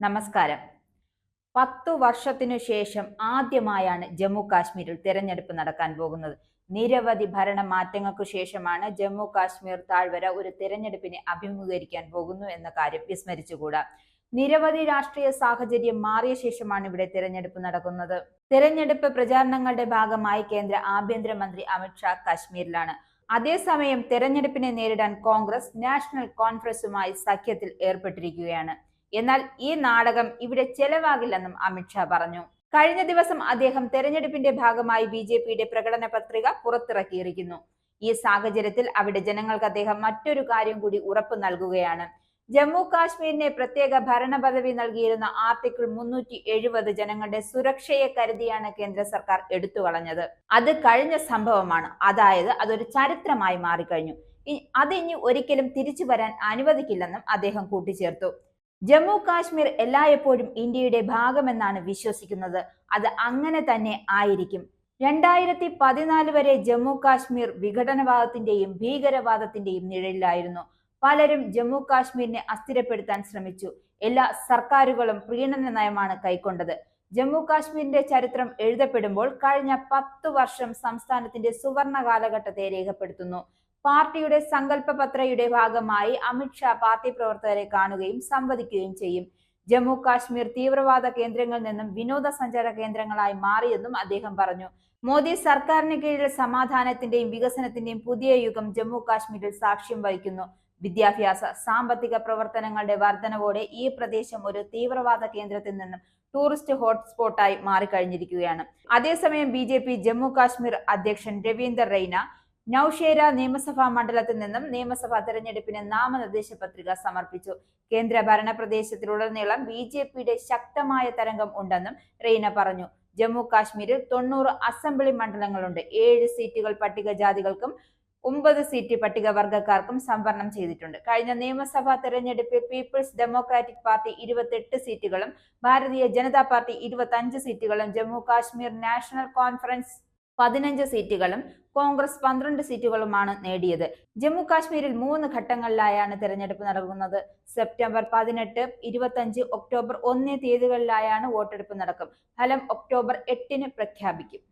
നമസ്കാരം. പത്തു വർഷത്തിനു ശേഷം ആദ്യമായാണ് ജമ്മു കാശ്മീരിൽ തിരഞ്ഞെടുപ്പ് നടക്കാൻ പോകുന്നത്. നിരവധി ഭരണ മാറ്റങ്ങൾക്കു ശേഷമാണ് ജമ്മു കാശ്മീർ താഴ്വര ഒരു തിരഞ്ഞെടുപ്പിനെ അഭിമുഖീകരിക്കാൻ പോകുന്നു എന്ന കാര്യം വിസ്മരിച്ചുകൂടാ. നിരവധി രാഷ്ട്രീയ സാഹചര്യം മാറിയ ശേഷമാണ് ഇവിടെ തിരഞ്ഞെടുപ്പ് നടക്കുന്നത്. തിരഞ്ഞെടുപ്പ് പ്രചാരണങ്ങളുടെ ഭാഗമായി കേന്ദ്ര ആഭ്യന്തരമന്ത്രി അമിത്ഷാ കാശ്മീരിലാണ്. അതേസമയം തെരഞ്ഞെടുപ്പിനെ നേരിടാൻ കോൺഗ്രസ് നാഷണൽ കോൺഫറൻസുമായി സഖ്യത്തിൽ ഏർപ്പെട്ടിരിക്കുകയാണ്. എന്നാൽ ഈ നാടകം ഇവിടെ ചെലവാകില്ലെന്നും അമിത്ഷാ പറഞ്ഞു. കഴിഞ്ഞ ദിവസം അദ്ദേഹം തെരഞ്ഞെടുപ്പിന്റെ ഭാഗമായി ബി ജെ പിയുടെ പ്രകടന പത്രിക പുറത്തിറക്കിയിരിക്കുന്നു. ഈ സാഹചര്യത്തിൽ അവിടെ ജനങ്ങൾക്ക് അദ്ദേഹം മറ്റൊരു കാര്യം കൂടി ഉറപ്പു നൽകുകയാണ്. ജമ്മു കാശ്മീരിനെ പ്രത്യേക ഭരണ പദവി നൽകിയിരുന്ന ആർട്ടിക്കിൾ മുന്നൂറ്റി എഴുപത് ജനങ്ങളുടെ സുരക്ഷയെ കരുതിയാണ് കേന്ദ്ര സർക്കാർ എടുത്തു കളഞ്ഞത്. അത് കഴിഞ്ഞ സംഭവമാണ്. അതായത് അതൊരു ചരിത്രമായി മാറിക്കഴിഞ്ഞു. അത് ഇനി ഒരിക്കലും തിരിച്ചു വരാൻ അനുവദിക്കില്ലെന്നും അദ്ദേഹം കൂട്ടിച്ചേർത്തു. ജമ്മു കാശ്മീർ എല്ലായ്പ്പോഴും ഇന്ത്യയുടെ ഭാഗമെന്നാണ് വിശ്വസിക്കുന്നത്. അത് അങ്ങനെ തന്നെ ആയിരിക്കും. രണ്ടായിരത്തി പതിനാല് വരെ ജമ്മു കാശ്മീർ വിഘടനവാദത്തിന്റെയും ഭീകരവാദത്തിന്റെയും നിഴലിലായിരുന്നു. പലരും ജമ്മു കാശ്മീരിനെ അസ്ഥിരപ്പെടുത്താൻ ശ്രമിച്ചു. എല്ലാ സർക്കാരുകളും പ്രീണന നയമാണ് കൈക്കൊണ്ടത്. ജമ്മു കാശ്മീരിന്റെ ചരിത്രം എഴുതപ്പെടുമ്പോൾ കഴിഞ്ഞ പത്തു വർഷം സംസ്ഥാനത്തിന്റെ സുവർണ കാലഘട്ടത്തെ രേഖപ്പെടുത്തുന്നു. പാർട്ടിയുടെ സങ്കല്പ പത്രയുടെ ഭാഗമായി അമിത്ഷാ പാർട്ടി പ്രവർത്തകരെ കാണുകയും സംവദിക്കുകയും ചെയ്യും. ജമ്മു കാശ്മീർ തീവ്രവാദ കേന്ദ്രങ്ങളിൽ നിന്നും വിനോദസഞ്ചാര കേന്ദ്രങ്ങളായി മാറിയെന്നും അദ്ദേഹം പറഞ്ഞു. മോദി സർക്കാരിന് കീഴിൽ സമാധാനത്തിന്റെയും വികസനത്തിന്റെയും പുതിയ യുഗം ജമ്മു കാശ്മീരിൽ സാക്ഷ്യം വഹിക്കുന്നു. വിദ്യാഭ്യാസ സാമ്പത്തിക പ്രവർത്തനങ്ങളുടെ വർധനവോടെ ഈ പ്രദേശം ഒരു തീവ്രവാദ കേന്ദ്രത്തിൽ നിന്നും ടൂറിസ്റ്റ് ഹോട്ട്സ്പോട്ടായി മാറിക്കഴിഞ്ഞിരിക്കുകയാണ്. അതേസമയം B J P Jammu Kashmir അധ്യക്ഷൻ രവീന്ദർ റെയ്ന നൌഷേര നിയമസഭാ മണ്ഡലത്തിൽ നിന്നും നിയമസഭാ തെരഞ്ഞെടുപ്പിന് നാമനിർദ്ദേശ പത്രിക സമർപ്പിച്ചു. കേന്ദ്ര ഭരണ പ്രദേശത്തിലുടനീളം ബി ജെ പിയുടെ ശക്തമായ തരംഗം ഉണ്ടെന്നും റെയ്ന പറഞ്ഞു. ജമ്മു കാശ്മീരിൽ തൊണ്ണൂറ് അസംബ്ലി മണ്ഡലങ്ങളുണ്ട്. ഏഴ് സീറ്റുകൾ പട്ടികജാതികൾക്കും ഒമ്പത് സീറ്റ് പട്ടികവർഗക്കാർക്കും സംവരണം ചെയ്തിട്ടുണ്ട്. കഴിഞ്ഞ നിയമസഭാ തെരഞ്ഞെടുപ്പിൽ പീപ്പിൾസ് ഡെമോക്രാറ്റിക് പാർട്ടി ഇരുപത്തെട്ട് സീറ്റുകളും ഭാരതീയ ജനതാ പാർട്ടി ഇരുപത്തഞ്ച് സീറ്റുകളും ജമ്മു കാശ്മീർ നാഷണൽ കോൺഫറൻസ് പതിനഞ്ച് സീറ്റുകളും കോൺഗ്രസ് പന്ത്രണ്ട് സീറ്റുകളുമാണ് നേടിയത്. ജമ്മു കാശ്മീരിൽ മൂന്ന് ഘട്ടങ്ങളിലായാണ് തെരഞ്ഞെടുപ്പ് നടക്കുന്നത്. സെപ്റ്റംബർ പതിനെട്ട് ഇരുപത്തഞ്ച് ഒക്ടോബർ ഒന്ന് തീയതികളിലായാണ് വോട്ടെടുപ്പ് നടക്കും. ഫലം ഒക്ടോബർ എട്ടിന് പ്രഖ്യാപിക്കും.